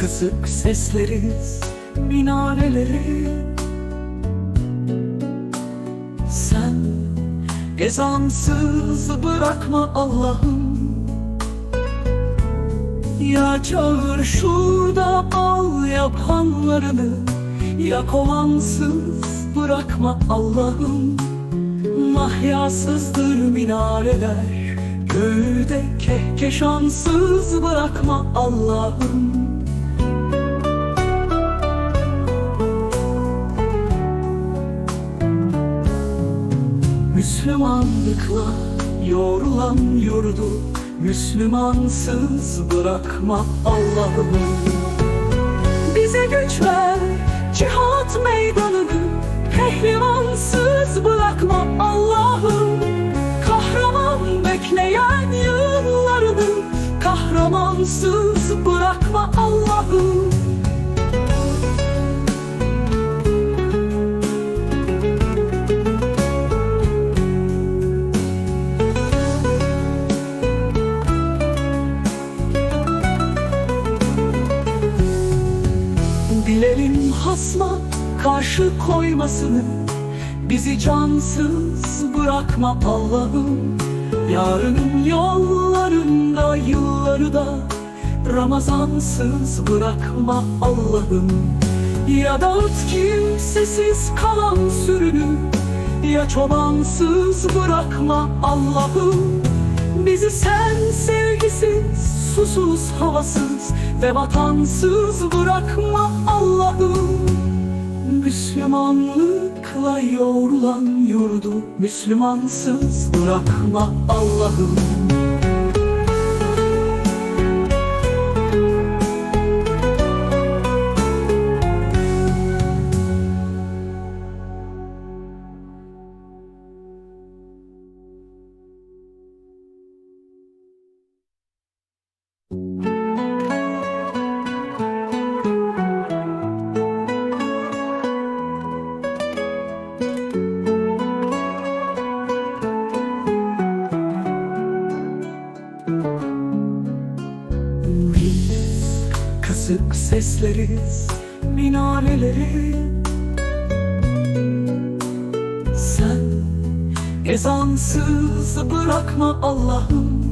Kısık sesleriz minareleri. Sen ezansız bırakma Allah'ım. Ya çağır şurada al yapanlarını. Ya kovansız bırakma Allah'ım. Mahyasızdır minareler. Göğde kehkeşansız bırakma Allah'ım Müslümanlıkla yorulan yurdu Müslümansız bırakma Allah'ım Bize güç ver cihat meydanını Pehlivansız bırakma Allah'ım Kahraman bekleyen yıllarını Kahramansız bırakma Allah'ım Dilerim hasma karşı koymasını Bizi cansız bırakma Allah'ım. Yarının yollarında yılları da Ramazansız bırakma Allah'ım. Ya dağıt kimsesiz kalan sürünü Ya çobansız bırakma Allah'ım. Bizi sen susuz, havasız ve vatansız. Bırakma Allah'ım Müslümanlıkla yorulan yurdu Müslümansız. Bırakma Allah'ım kısık sesleriz minareleri. Sen ezansız bırakma Allah'ım